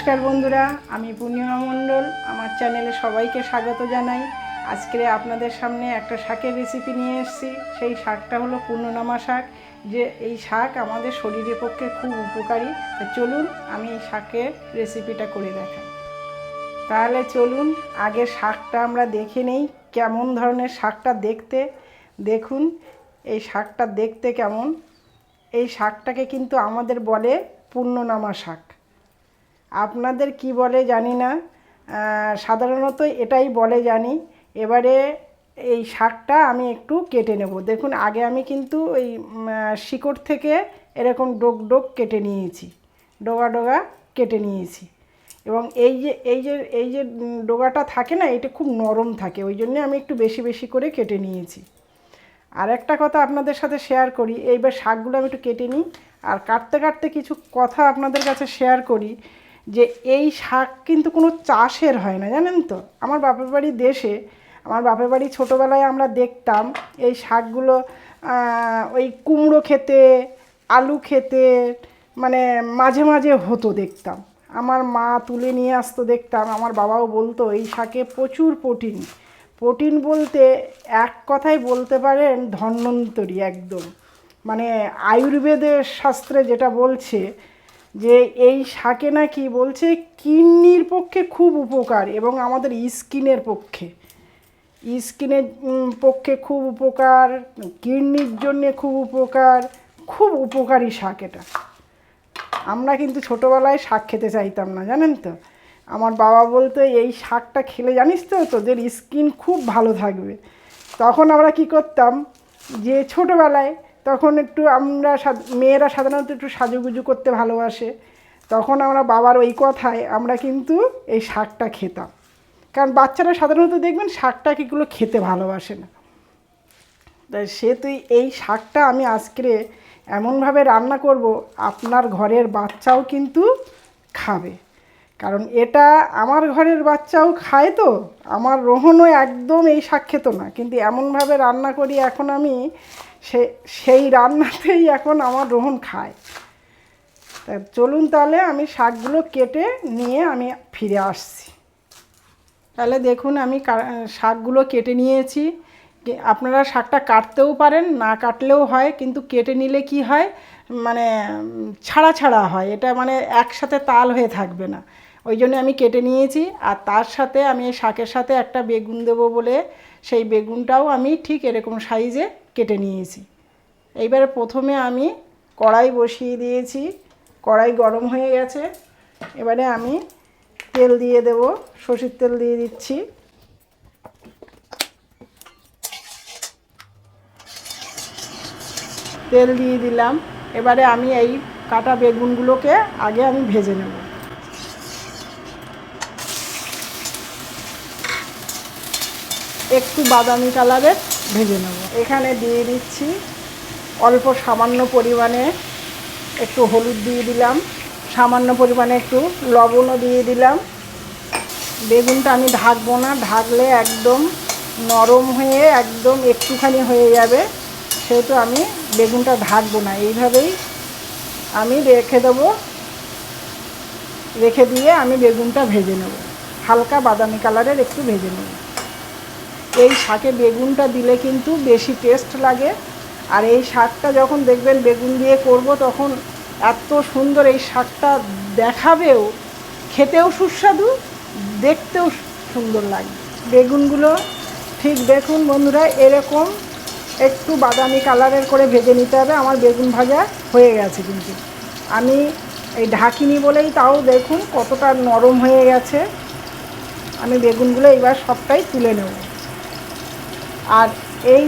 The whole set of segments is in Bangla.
নমস্কার বন্ধুরা, আমি পূর্ণিমা মণ্ডল। আমার চ্যানেলে সবাইকে স্বাগত জানাই। আজকে আপনাদের সামনে একটা শাকের রেসিপি নিয়ে এসেছি। সেই শাকটা হলো পূর্ণনামা শাক। যে এই শাক আমাদের শরীরের পক্ষে খুব উপকারী। তো চলুন আমি এই শাকের রেসিপিটা করে দেখাই। তাহলে চলুন আগে শাকটা আমরা দেখে নেই কেমন ধরনের শাকটা দেখতে। দেখুন, এই শাকটা দেখতে কেমন। এই শাকটাকে কিন্তু আমাদের বলে পূর্ণনামা শাক। আপনাদের কি বলে জানি না। সাধারণত এটাই বলে জানি। এবারে এই শাকটা আমি একটু কেটে নেব। দেখুন, আগে আমি কিন্তু ওই শিকড় থেকে এরকম ডোক ডোক কেটে নিয়েছি। ডোগা ডোগা কেটে নিয়েছি। এবং এই যে এই যে এই যে ডোগাটা থাকে না, এটা খুব নরম থাকে। ওই জন্যে আমি একটু বেশি বেশি করে কেটে নিয়েছি। আর একটা কথা আপনাদের সাথে শেয়ার করি। এইবার শাকগুলো আমি একটু কেটে নিই। আর কাটতে কাটতে কিছু কথা আপনাদের কাছে শেয়ার করি। যে এই শাক কিন্তু কোনো চাষের হয় না, জানেন তো? আমার বাপের বাড়ি দেশে, আমার বাপের বাড়ি ছোটোবেলায় আমরা দেখতাম এই শাকগুলো ওই কুমড়ো খেতে, আলু খেতে মানে মাঝে মাঝে হতো দেখতাম। আমার মা তুলে নিয়ে আসতো দেখতাম, আমার বাবাও বলতো, এই শাকে প্রচুর প্রোটিন। প্রোটিন বলতে এক কথায় বলতে পারেন ধন্বন্তরী একদম। মানে আয়ুর্বেদের শাস্ত্রে যেটা বলছে যে এই শাকে নাকি বলছে কিডনির পক্ষে খুব উপকার এবং আমাদের স্কিনের পক্ষে। স্কিনের পক্ষে খুব উপকার, কিডনির জন্যে খুব উপকার, খুব উপকারী শাক এটা। আমরা কিন্তু ছোটোবেলায় শাক খেতে চাইতাম না, জানেন তো? আমার বাবা বলতো, এই শাকটা খেলে জানিস তো তোদের স্কিন খুব ভালো থাকবে। তখন আমরা কি করতাম, যে ছোটোবেলায় তখন একটু আমরা মেয়েরা সাধারণত একটু সাজুগুজু করতে ভালোবাসে। তখন আমরা বাবার ওই কথায় আমরা কিন্তু এই শাকটা খেতাম। কারণ বাচ্চারা সাধারণত দেখবেন শাকটা কিগুলো খেতে ভালোবাসে না। তাই সেহেতু এই শাকটা আমি আজকে এমনভাবে রান্না করব, আপনার ঘরের বাচ্চাও কিন্তু খাবে। কারণ এটা আমার ঘরের বাচ্চাও খায় তো, আমার রোহনও একদম এই শাক খেত না। কিন্তু এমনভাবে রান্না করি এখন আমি সে, সেই রান্নাতেই এখন আমার রোহন খায়। তা চলুন তাহলে আমি শাকগুলো কেটে নিয়ে আমি ফিরে আসছি। তাহলে দেখুন আমি শাকগুলো কেটে নিয়েছি। আপনারা শাকটা কাটতেও পারেন, না কাটলেও হয়, কিন্তু কেটে নিলে কি হয়? মানে ছাড়া ছাড়া হয়। এটা মানে একসাথে তাল হয়ে থাকবে না। ওই জন্য আমি কেটে নিয়েছি আর তার সাথে আমি শাকের সাথে একটা বেগুন দেবো বলে সেই বেগুনটাও আমি ঠিক এরকম সাইজে কেটে নিয়েছি। এইবারে প্রথমে আমি কড়াই বসিয়ে দিয়েছি, কড়াই গরম হয়ে গেছে। এবারে আমি তেল দিয়ে দেব, সর্ষের তেল দিয়ে দিচ্ছি। তেল দিয়ে দিলাম। এবারে আমি এই কাটা বেগুনগুলোকে আগে আমি ভেজে নেব। একটু বাদামি কালারের ভেজে নেব। এখানে দিয়ে দিচ্ছি অল্প সামান্য পরিমাণে একটু হলুদ দিয়ে দিলাম, সামান্য পরিমাণে একটু লবণও দিয়ে দিলাম। বেগুনটা আমি ঢাকবো না, ঢাকলে একদম নরম হয়ে একদম একটুখানি হয়ে যাবে, সেহেতু আমি বেগুনটা ঢাকবো না। এইভাবেই আমি রেখে দেবো, রেখে দিয়ে আমি বেগুনটা ভেজে নেব। হালকা বাদামি কালারের একটু ভেজে নেব। এই শাকে বেগুনটা দিলে কিন্তু বেশি টেস্ট লাগে। আর এই শাকটা যখন দেখবেন বেগুন দিয়ে করব, তখন এত সুন্দর এই শাকটা দেখাবেও, খেতেও সুস্বাদু, দেখতেও সুন্দর লাগে। বেগুনগুলো ঠিক দেখুন বন্ধুরা, এরকম একটু বাদামি কালারের করে ভেজে নিতে হবে, আমার বেগুন ভাজা হয়ে গেছে কিন্তু। আমি এই ঢাকিনি বলেই তাও দেখুন কতটা নরম হয়ে গেছে। আমি বেগুনগুলো এবার সবটাই তুলে নেব। আর এই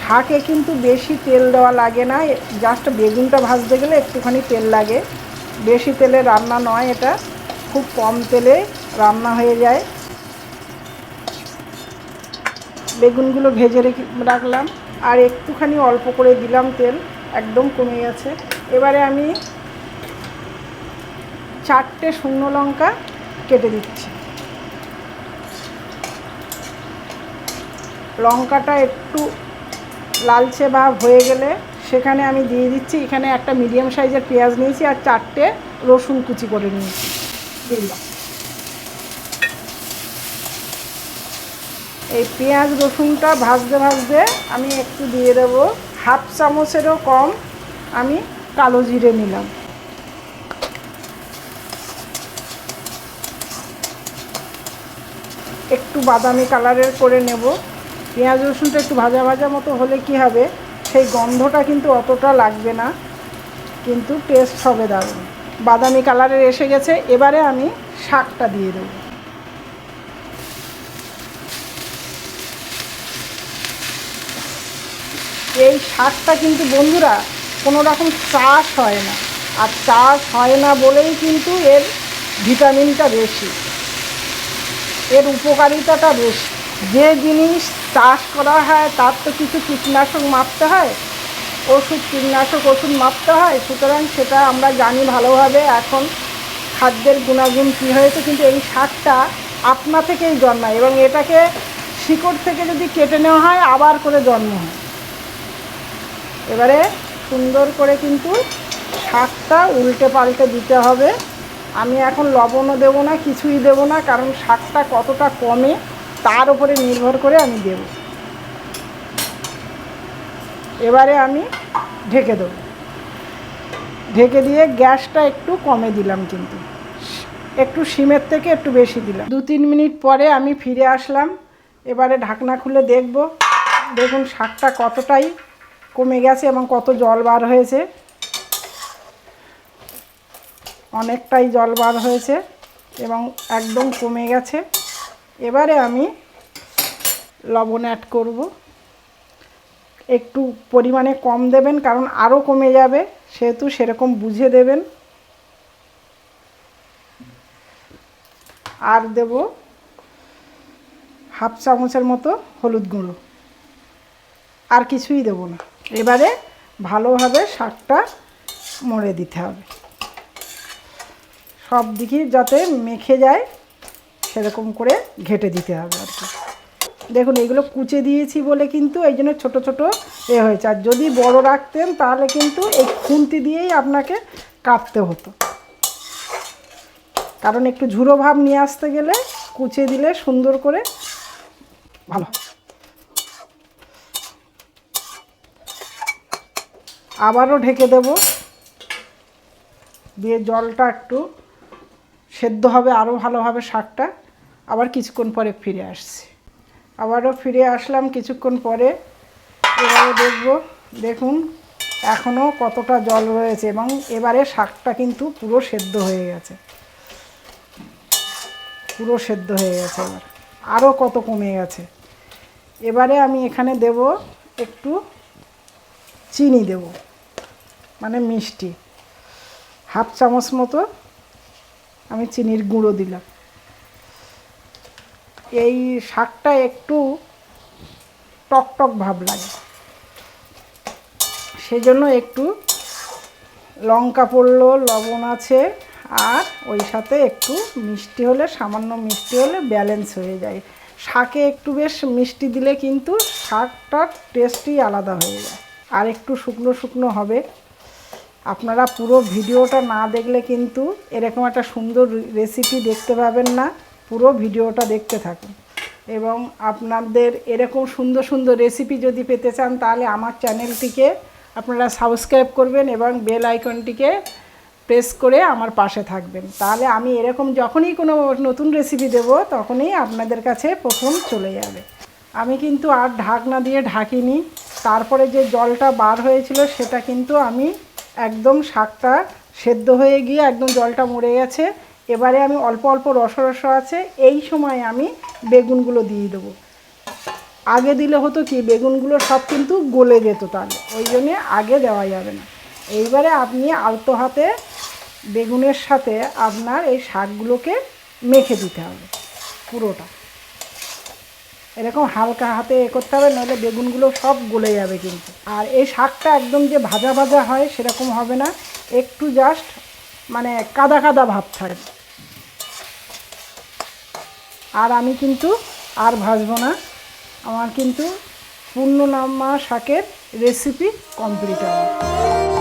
শাকে কিন্তু বেশি তেল দেওয়া লাগে না জাস্ট বেগুনটা ভাজতে গেলে একটুখানি তেল লাগে। বেশি তেলে রান্না নয় এটা, খুব কম তেলে রান্না হয়ে যায়। বেগুনগুলো ভেজে রেখে রাখলাম, আর একটুখানি অল্প করে দিলাম তেল, একদম কমে গেছে। এবারে আমি চারটে শুকনো লঙ্কা কেটে দিচ্ছি। লঙ্কাটা একটু লালচে ভাব হয়ে গেলে সেখানে আমি দিয়ে দিচ্ছি। এখানে একটা মিডিয়াম সাইজের পেঁয়াজ নিয়েছি আর চারটে রসুন কুচি করে নিয়েছি। এই পেঁয়াজ, রসুনটা ভাজতে ভাজতে আমি একটু দিয়ে দেবো। হাফ চামচেরও কম আমি কালো জিরে নিলাম। একটু বাদামি কালারের করে নেব। পেঁয়াজ রসুনটা একটু ভাজা ভাজা মতো হলে কি হবে? সেই গন্ধটা কিন্তু অতটা লাগবে না, কিন্তু টেস্ট হবে দারুণ। বাদামি কালারের এসে গেছে, এবারে আমি শাকটা দিয়ে দেবো। এই শাকটা কিন্তু বন্ধুরা কোনো রকম চাষ হয় না, আর চাষ হয় না বলেই কিন্তু এর ভিটামিনটা বেশি, এর উপকারিতাটা বেশি। যে জিনিস চাষ করা হয়, তার তো কিছু কীটনাশক মাপতে হয়, ওষুধ, কীটনাশক ওষুধ মাপতে হয়, সুতরাং সেটা আমরা জানি ভালোভাবে এখন খাদ্যের গুণাগুণ কী হয়েছে, কিন্তু এই শাকটা আপনা থেকেই জন্মায় এবং এটাকে শিকড় থেকে যদি কেটে নেওয়া হয়, আবার করে জন্ম হয়। এবারে সুন্দর করে কিন্তু শাকটা উল্টে পাল্টে দিতে হবে। আমি এখন লবণও দেবো না, কিছুই দেবো না, কারণ শাকটা কতটা কমে তার উপরে নির্ভর করে আমি দেব। এবারে আমি ঢেকে দেবো। ঢেকে দিয়ে গ্যাসটা একটু কমে দিলাম কিন্তু। একটু সিমের থেকে একটু বেশি দিলাম। দু তিন মিনিট পরে আমি ফিরে আসলাম। এবারে ঢাকনা খুলে দেখব। দেখুন শাকটা কতটাই কমে গেছে এবং কত জল বার হয়েছে। অনেকটাই জল বার হয়েছে এবং একদম কমে গেছে। এবারে আমি লবণ অ্যাড করব। একটু পরিমাণে কম দেবেন, কারণ আরও কমে যাবে, সেহেতু সেরকম বুঝে দেবেন। আর দেব হাফ চামচের মতো হলুদ গুঁড়ো। আর কিছুই দেব না। এবারে ভালোভাবে শাকটা মরে দিতে হবে। সব দিকে যাতে মেখে যায়। সেরকম করে ঘেটে দিতে হবে আর কি। দেখুন এগুলো কুচে দিয়েছি বলে কিন্তু এই জন্য ছোটো ছোটো এ হয়েছে। আর যদি বড় রাখতেন, তাহলে কিন্তু এই খুন্তি দিয়েই আপনাকে কাটতে হতো। কারণ একটু ঝুড়ো ভাব নিয়ে আসতে গেলে কুচে দিলে সুন্দর করে ভালো। আবারও ঢেকে দেব। দিয়ে জলটা একটু সেদ্ধ হবে, আরও ভালোভাবে শাকটা আবার কিছুক্ষণ পরে ফিরে আসছি। আবারও ফিরে আসলাম, কিছুক্ষণ পরে এবারে দেখব, দেখুন এখনও কতটা জল রয়েছে এবং এবারে শাকটা কিন্তু পুরো সেদ্ধ হয়ে গেছে। পুরো সেদ্ধ হয়ে গেছে এবার। আরও কত কমে গেছে। এবারে আমি এখানে দেব একটু চিনি দেব মানে মিষ্টি। হাফ চামচ মতো আমি চিনির গুঁড়ো দিলাম। এই শাকটা একটু টক টক ভাব লাগে। সেজন্য একটু লঙ্কা পড়ল, লবণ আছে, আর ওই সাথে একটু মিষ্টি হলে, সামান্য মিষ্টি হলে ব্যালেন্স হয়ে যায়। শাকে একটু বেশ মিষ্টি দিলে কিন্তু শাকটার টেস্টই আলাদা হয়ে যায়। আর একটু শুকনো শুকনো হবে। আপনারা পুরো ভিডিওটা না দেখলে কিন্তু এরকম একটা সুন্দর রেসিপি দেখতে পাবেন না। পুরো ভিডিওটা দেখতে থাকুন। এবং আপনাদের এরকম সুন্দর সুন্দর রেসিপি যদি পেতে চান, তাহলে আমার চ্যানেলটিকে আপনারা সাবস্ক্রাইব করবেন এবং বেল আইকনটিকে প্রেস করে আমার পাশে থাকবেন। তাহলে আমি এরকম যখনই কোনো নতুন রেসিপি দেব, তখনই আপনাদের কাছে প্রথম চলে যাবে। আমি কিন্তু আর ঢাকনা দিয়ে ঢাকিনি। তারপরে যে জলটা বার হয়েছিল, সেটা কিন্তু আমি একদম শাকটা সেদ্ধ হয়ে গিয়ে একদম জলটা মরে গেছে। এবারে আমি অল্প অল্প রস রস আছে, এই সময় আমি বেগুনগুলো দিয়ে দেবো। আগে দিলে হতো কি, বেগুনগুলো সব কিন্তু গলে যেত তাহলে, ওই জন্যে আগে দেওয়া যাবে না। এইবারে আপনি আলতো হাতে বেগুনের সাথে আপনার এই শাকগুলোকে মেখে দিতে হবে, পুরোটা। এরকম হালকা হাতে এ করতে হবে নাহলে বেগুনগুলো সব গলে যাবে কিন্তু। আর এই শাকটা একদম যে ভাজা ভাজা হয়, সেরকম হবে না। একটু জাস্ট মানে কাদা কাদা ভাব থাকে। আর আমি কিন্তু আর ভাজবো না। আমার কিন্তু পূর্ণনামা শাকের রেসিপি কমপ্লিট আমার